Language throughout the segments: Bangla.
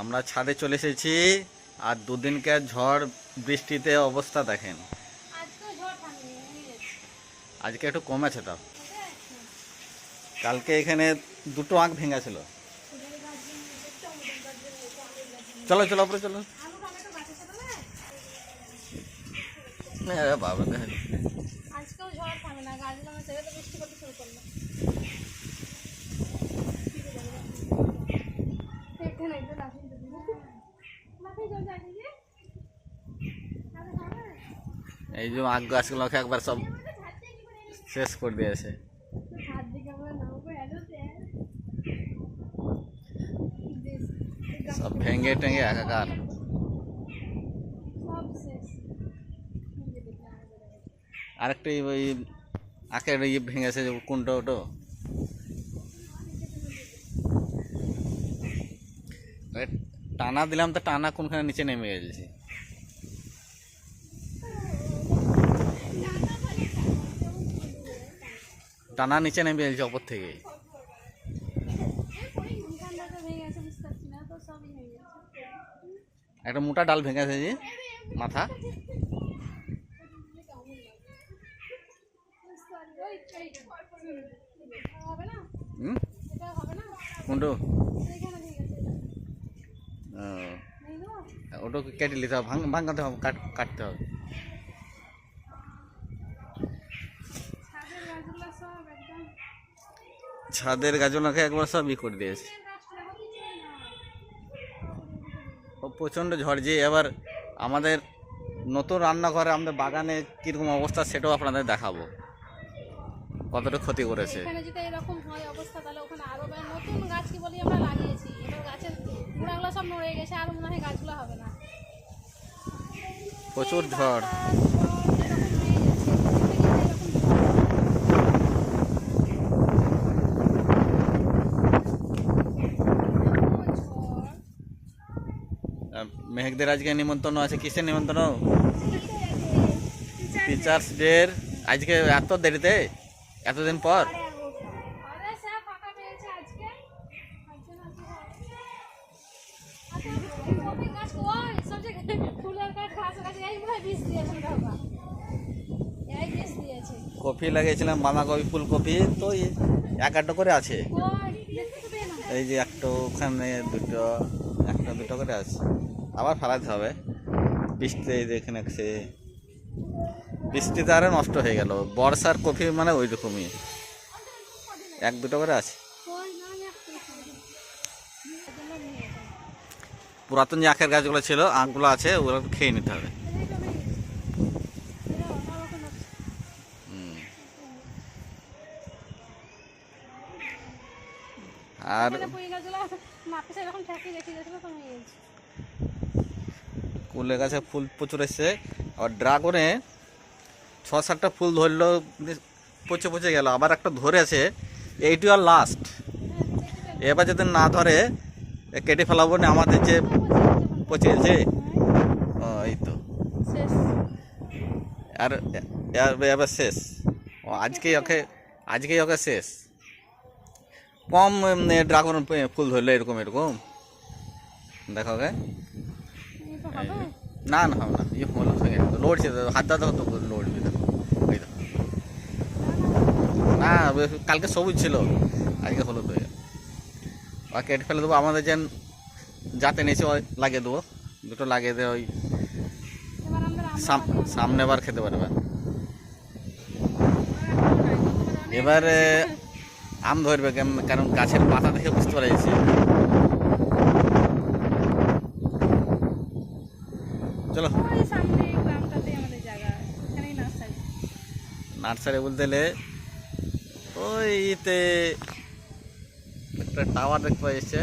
আমরা ছাদে চলে এসেছি আর দুদিনকার ঝড় বৃষ্টিতে অবস্থা দেখেন। আজকে একটু কম আছে? তাও কালকে এখানে দুটো আঁক ভেঙা ছিল চলো চলো উপরে চলো। বাবা দেখেন। এই যে আখ গাছগুলোকে একবার সব শেষ করে দিয়েছে। হাত দিকে আমরা নামবো এততে সব ভেঙে টেঙে একাকার। সব শেষ আরেকটা এই ওই আখের ইয়ে ভেঙেছে যে কোনটা ওটো এ টানা দিলাম তো টানা কোনখানে নিচে নেমে গেছে? টানা নিচে নেমে গেছে ওপর থেকে। ভেঙে ভেঙে একটা মোটা ডাল ভেঙেছে যে মাথা। কোনটো এইখানে ভেঙে গেছে ও, নেই দেবো ওটাকে কেটে নিতে হবে ভাঙ ভাঙাতে হবে কাট কাটতে হবে। ছাদের গাছগুলোকে একবার সব ই করে দিয়েছে। ও প্রচণ্ড ঝড় যে এবার আমাদের নতুন রান্নাঘরে আমাদের বাগানে কীরকম অবস্থা সেটাও আপনাদের দেখাবো। কতটা ক্ষতি করেছে? এখানে যদি এরকম হয় অবস্থা তাহলে ওখানে আরও নতুন গাছ কি বলি আমরা লাগিয়েছি। এবার গাছের গুঁড়াগুলো সব নড়ে গেছে আর মনে হয় গাছগুলো হবে না। প্রচুর ঝড়। মেহেকদের আজকে নিমন্ত্রণ আছে। কিসের নিমন্ত্রণ? টিচার্স ডের? আজকে এত দেরিতে? এতদিন পর? কপি লাগিয়েছিলাম, বাঁধাকপি, ফুলকপি, তো এক আধটা করে আছে। এই যে একটা ওখানে দুটো, একটা দুটো করে আছে। আবার ফেলাতে হবে। বৃষ্টি এই যে এখানে সে বৃষ্টিতে আরে নষ্ট হয়ে গেল বর্ষার কফি মানে ওই রকমই এক দুটো করে আছে। পুরাতন যে আখের গাছগুলো ছিল, আখগুলো আছে, ওগুলো খেয়ে নিতে হবে। আর কুলের গাছে ফুল প্রচুর এসছে আর ড্রাগনে ছ সাতটা ফুল ধরলো পচে পচে গেল। আবার একটা ধরেছে এইটি আর লাস্ট এবার যদি না ধরে কেটে ফেলাবো না আমাদের যে পচেছে ও, এই তো। শেষ। আর এবার শেষ। ও আজকেই ওকে আজকেই ওকে শেষ। কম ড্রাগন ফুল ধরলো এরকম এরকম। দেখো না না হবে না। ইয়ে গেছে লড়ছে হাত দাদা তো লড়বে দেখো এই দেখো না কালকে সবুজ ছিল। আজকে হলুদ হয়ে আর কেটে ফেলে দেবো আমাদের যেন যাতে নিচে ওই লাগিয়ে দেবো। দুটো লাগিয়ে দেয় ওই সামনে বার খেতে পারবে। এবারে আম ধরবে কারণ গাছের পাতা দেখে বুঝতে পারা যাচ্ছে চলো নার্সারি বলতে গেলে ওই ইতে একটা টাওয়ার দেখতে যাচ্ছে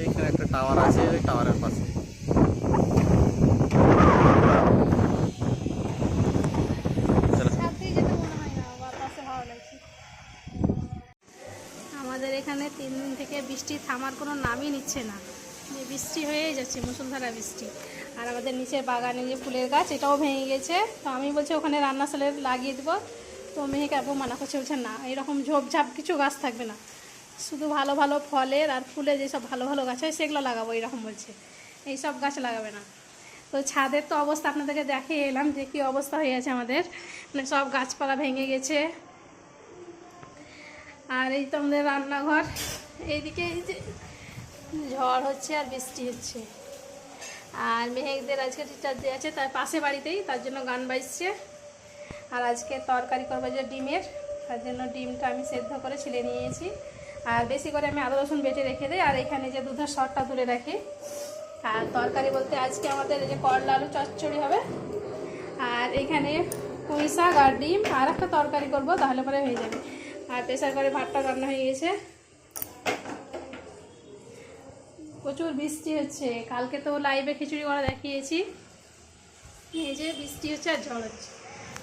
এইখানে একটা টাওয়ার আছে, ওই টাওয়ারের পাশে। আমাদের এখানে তিন দিন থেকে বৃষ্টি থামার কোনো নামই নিচ্ছে না। বৃষ্টি হয়েই যাচ্ছে, মুসুলধারা বৃষ্টি। আর আমাদের নিচের বাগানে যে ফুলের গাছ, এটাও ভেঙে গেছে। তো আমি বলছি ওখানে রান্না সালে লাগিয়ে দেবো। তো মেয়েকে আবু মানা করছে বলছে, না, এরকম ঝোপঝাপ কিছু গাছ থাকবে না। শুধু ভালো ভালো ফলের আর ফুলের যেসব ভালো ভালো গাছ হয়, সেগুলো লাগাবো, এরকম বলছে। এই সব গাছ লাগাবে না। তো ছাদের তো অবস্থা আপনাদেরকে দেখিয়ে এলাম যে কী অবস্থা হয়ে আছে আমাদের। মানে সব গাছপালা ভেঙে গেছে। আর এই তো আমাদের রান্নাঘর। এইদিকে এই যে ঝড় হচ্ছে আর বৃষ্টি হচ্ছে। আর মেহেকদের আজকে টিচার দিয়ে আছে, তার পাশে বাড়িতেই, তার জন্য গান বাজছে। আর আজকে তরকারি করব যে ডিমের, তার জন্য ডিমটা আমি সেদ্ধ করে ছিলে নিয়েছি। আর বেশি করে আমি আদা, রসুন বেটে রেখে দিই, আর এখানে যে দুধের শরটা তুলে রাখি। আর তরকারি বলতে আজকে আমাদের এই যে করলা আলু চচ্চড়ি হবে। আর এখানে পুঁই শাক আর ডিম, আর একটা তরকারি করব, তাহলে পরে হয়ে যাবে। আর প্রেশার করে ভাতটা রান্না হয়ে গেছে। প্রচুর বৃষ্টি হচ্ছে। কালকে তো লাইভে খিচুড়ি করা দেখিয়েছি। এই যে বৃষ্টি হচ্ছে আর ঝড় হচ্ছে।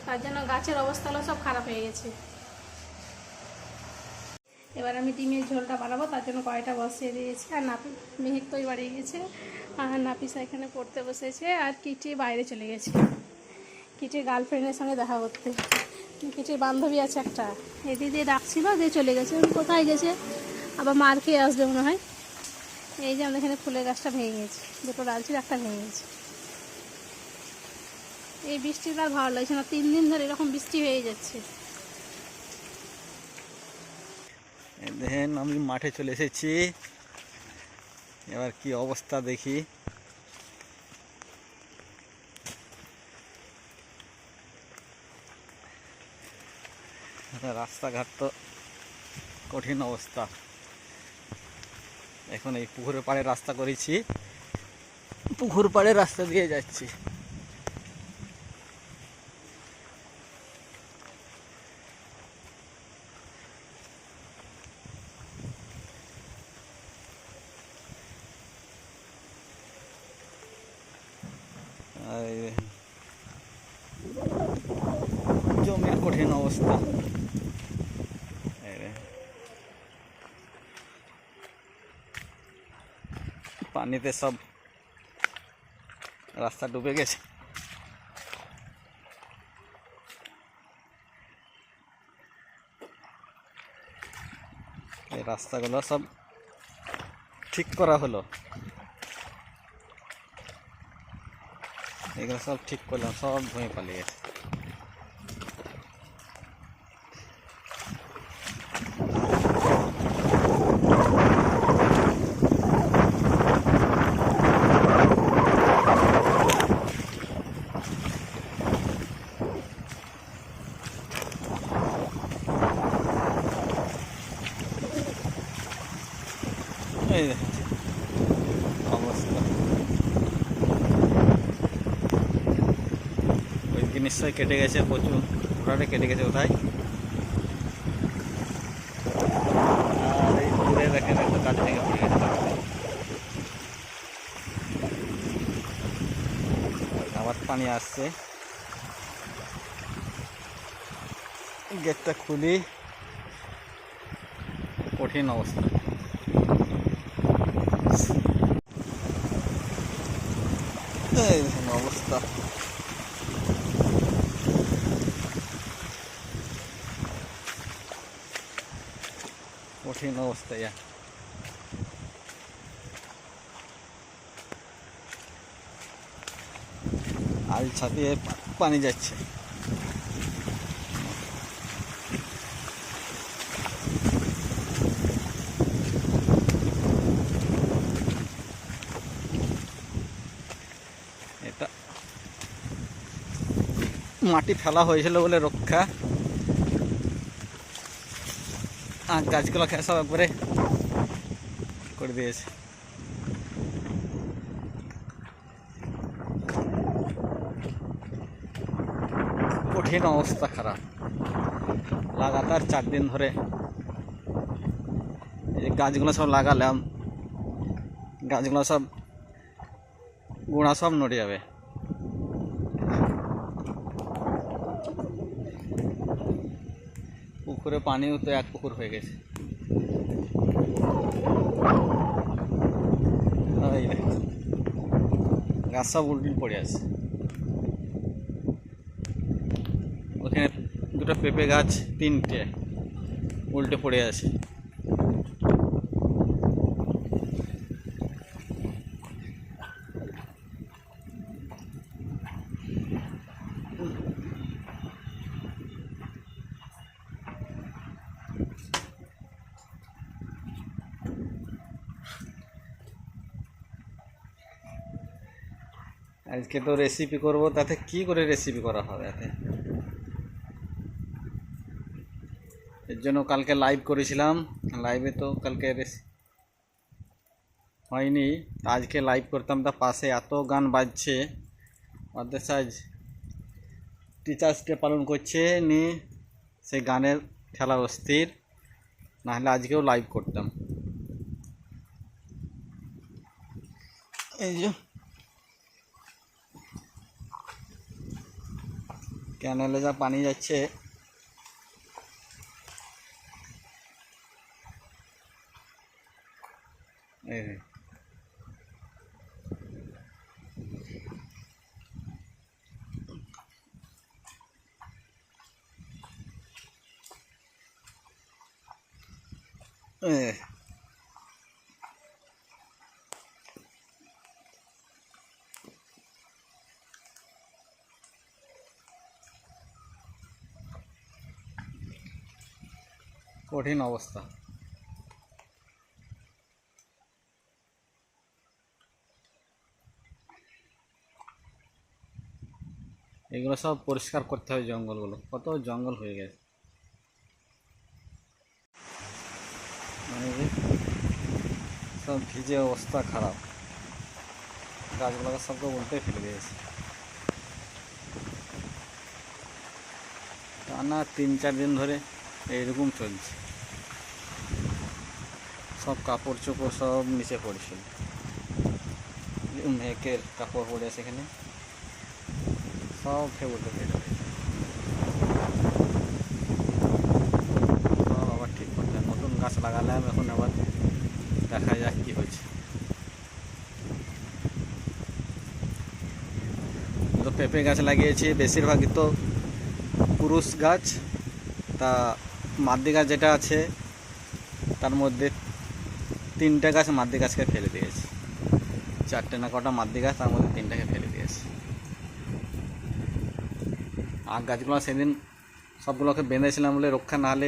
তার জন্য গাছের অবস্থাগুলো সব খারাপ হয়ে গেছে। এবার আমি ডিমের ঝোলটা বানাবো, তার জন্য কড়াইটা বসিয়ে দিয়েছি। আর নাপি, মেহেক তো বাড়িয়ে গেছে। আর নাপিসা এখানে পড়তে বসেছে, আর কিটি বাইরে চলে গেছে। কিটির গার্লফ্রেন্ডের সঙ্গে দেখা করতে। কিটির বান্ধবী আছে একটা এদি দিয়ে ডাকছিল দিয়ে চলে গেছে। কোথায় গেছে? আবার মার খেয়ে আসবে মনে হয়। এই যে আমাদের এখানে ফুলের গাছটা ভেঙে গেছে, দুটো ডাল ছিল একটা ভেঙে গেছে। এই বৃষ্টিটা আর ভালো লাগছে না। তিন দিন ধরে এরকম বৃষ্টি হয়ে যাচ্ছে। দেখেন, আমি মাঠে চলে এসেছি। এবার কি অবস্থা দেখি। রাস্তাঘাট তো কঠিন অবস্থা। এখন এই পুকুরের পাড়ে রাস্তা করেছি। পুকুর পাড়ে রাস্তা দিয়ে যাচ্ছি। জমির কঠিন অবস্থা। পানিতে সব রাস্তা ডুবে গেছে। রাস্তাগুলো সব ঠিক করা হলো। এগুলো সব ঠিক করলাম সব ধুয়ে পালিয়ে গেছে এই দেখেন, অবস্থা ওইদিকে নিশ্চয়ই কেটে গেছে, প্রচুর। পুরাটা কেটে গেছে কোথায়? একটা পড়ে গেছে। পানি আসছে। গেটটা খুলি। কঠিন অবস্থা এই দেখুন অবস্থা কঠিন অবস্থা ইয়া। আল ছাপিয়ে পানি যাচ্ছে। মাটি ফেলা হয়েছিল বলে রক্ষা। আর গাছগুলো খেয়ে সব একবারে করে দিয়েছে কঠিন অবস্থা খারাপ লাগাতার চার দিন ধরে এই যে গাছগুলো সব লাগালাম গাছগুলো সব গোড়া সব নড়ে যাবে পুকুরে পানিও তো এক পুকুর হয়ে গেছে। গাছ সব উল্টিন পড়ে আছে। ওখানে দুটো পেঁপে গাছ, তিনটে উল্টে পড়ে আছে। আজকে তো রেসিপি করব, তাতে কি করে রেসিপি করা হবে এতে? এর জন্য কালকে লাইভ করেছিলাম লাইভে তো কালকে হয়নি আজকে লাইভ করতাম, তা পাশে এত গান বাজছে আজ টিচার্স ডে পালন করছে নি সেই গানের খেলা অস্থির, নাহলে আজকেও লাইভ করতাম। এই যে। ক্যানেলে যা পানি যাচ্ছে এই। কঠিন অবস্থা। এগুলো সব পরিষ্কার করতে হবে জঙ্গলগুলো। কত জঙ্গল হয়ে গেছে। মানে সব ভিজে অবস্থা খারাপ। গাছগুলোকে সবকে উল্টে ফেলে দিয়েছে। টানা তিন চার দিন ধরে এইরকম চলছে। সব কাপড় চোপড় সব নিচে পড়ছিল। মেয়েকের কাপড় পড়ে আছে এখানে। সব ফেলে দিয়েছে। সব আবার ঠিক নতুন গাছ লাগালাম এখন আবার দেখা যাক কি হচ্ছে তো পেঁপে গাছ লাগিয়েছি, বেশিরভাগই তো পুরুষ গাছ। তা মাদ্দি গাছ যেটা আছে, তার মধ্যে তিনটে গাছ মাদ্দি গাছকে ফেলে দিয়েছি। চারটে না কটা মাদ্দি গাছ তার মধ্যে তিনটাকে ফেলে দিয়েছি। আগ গাছগুলো সেদিন সবগুলোকে বেঁধেছিলাম বলে রক্ষা না হলে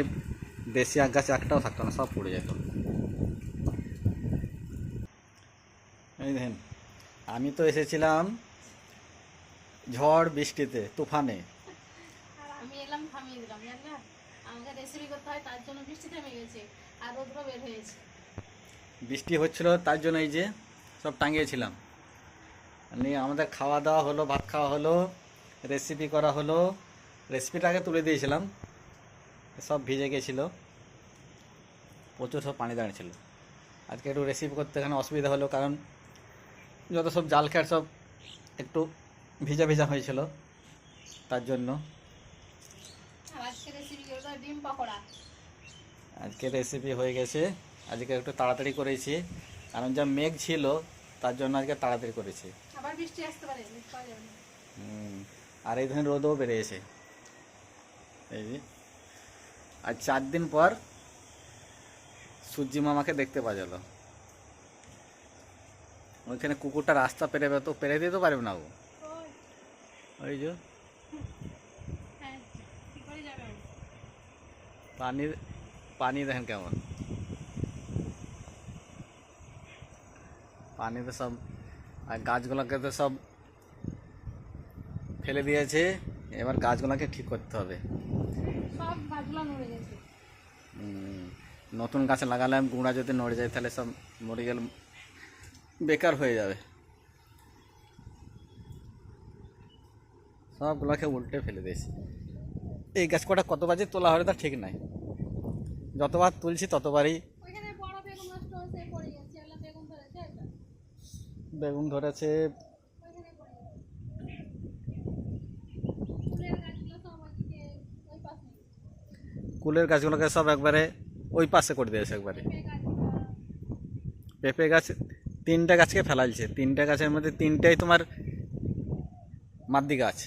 দেশি আগ গাছ একটাও থাকতো না, সব পড়ে যেত। এই দেখেন, আমি তো এসেছিলাম ঝড় বৃষ্টিতে, তুফানে। আমি এলাম, থামিয়ে দিলাম, জানলা? আমাকে রেসিপি করতে হয়, তার জন্য বৃষ্টি থেমে গেছে, আর রোদ্র বের হয়েছে। বৃষ্টি হচ্ছিল তার জন্য এই যে সব টাঙিয়েছিলাম। নিয়ে আমাদের খাওয়া দাওয়া হলো ভাত খাওয়া হলো রেসিপি করা হলো রেসিপিটা আগে তুলে দিয়েছিলাম। সব ভিজে গেছিল। প্রচুর সব পানি দাঁড়িয়েছিল আজকে একটু রেসিপি করতে এখানে অসুবিধা হলো কারণ যত সব জাল খেয়ার সব একটু ভিজা ভিজা হয়েছিল তার জন্য। আজকে রেসিপি হয়ে গেছে। আজকে একটু তাড়াতাড়ি করেছি। কারণ যা মেঘ ছিল তার জন্য আজকে তাড়াতাড়ি করেছি। আর এই ধরনের রোদও বেরিয়েছে। এই যে আর চার দিন পর সূর্যি মামাকে দেখতে পাওয়া গেল। ওইখানে কুকুরটা রাস্তা পেরে তো পেরে দিতে পারবে না ও। ওই, যে। হ্যাঁ? পানির পানি দেখেন কেমন। পানিতে সব আর গাছগুলোকে তো সব ফেলে দিয়েছে। এবার গাছগুলোকে ঠিক করতে হবে। সব গাছগুলো নড়ে গেছে। নতুন গাছ লাগালাম গুঁড়া যদি নড়ে যায় তাহলে সব মরে গেলে বেকার হয়ে যাবে। সবগুলোকে উল্টে ফেলে দিয়েছি। এই গাছ কটা কত বাজে তোলা হবে তা ঠিক নাই। যতবার তুলছি ততবারই ওইখানে বড় বেগুন নষ্ট হয়েছে পড়ে গেছে এগুলো বেগুন ধরেছে এটা বেগুন ধরেছে ওইখানে পড়ে গেছে ফুলের গাছগুলো সব ওইদিকে ওই ধরেছে। কুলের গাছগুলোকে সব একবারে ওই পাশে করে দিয়েছে একবারে। পেঁপে গাছ তিনটা গাছকে ফেলাইছে। তিনটা গাছের মধ্যে তিনটাই তোমার মাদ্দি গাছ।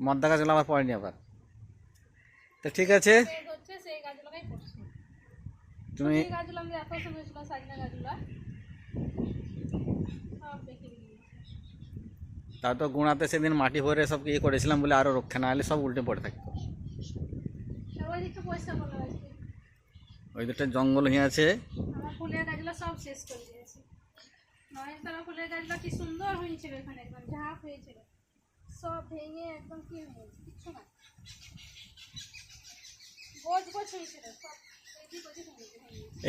মদ্দা গাছগুলো আমার পড়েনি আবার। তো ঠিক আছে। তুমি তার তো গুণাতে সেদিন মাটি ভরে সব ইয়ে করেছিলাম বলে আরও রক্ষা না হলে সব উল্টে পড়ে থাকতো ওই দুটো জঙ্গল হয়ে আছে।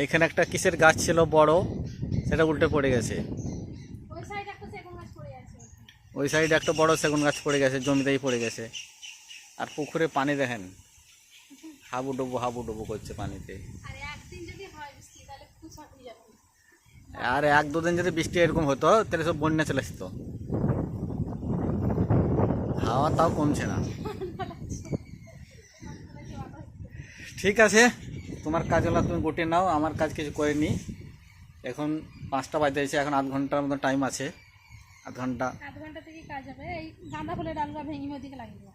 এখানে একটা কিসের গাছ ছিল বড়, সেটা উল্টে পড়ে গেছে ওই সাইডে একটা সেগুন গাছ পড়ে আছে ওই সাইডে একটা বড় সেগুন গাছ পড়ে গেছে জমিতেই পড়ে গেছে। আর পুকুরে পানি দেখেন হাবুডুবু হাবুডুবু করছে পানিতে। আর এক দুদিন যদি বৃষ্টি এরকম হতো তাহলে সব বন্যা চলে আসতো। হাওয়া তাও কমছে না। ঠিক আছে তোমার কাজ হলো তুমি গুটিয়ে নাও আমার কাজ কিছু করে নি। এখন পাঁচটা বাজতে এখন আধ ঘণ্টার মতো টাইম আছে। আধ ঘণ্টা। আধ ঘণ্টা থেকে কাজ হবে। এই গাঁদা ফুলের ডালগুলো ভেঙে ওদিকে লাগিয়ে দেবো।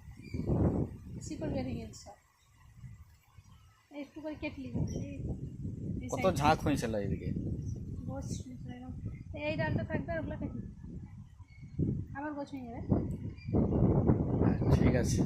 শিকড় বেরিয়ে গেছে সব। একটু করে কেটলি। কত ঝাঁক হয়েছিল এদিকে এই ডালটা থাকবে আর ওগুলো কেটে আবার গোছ হয়ে যাবে ঠিক আছে।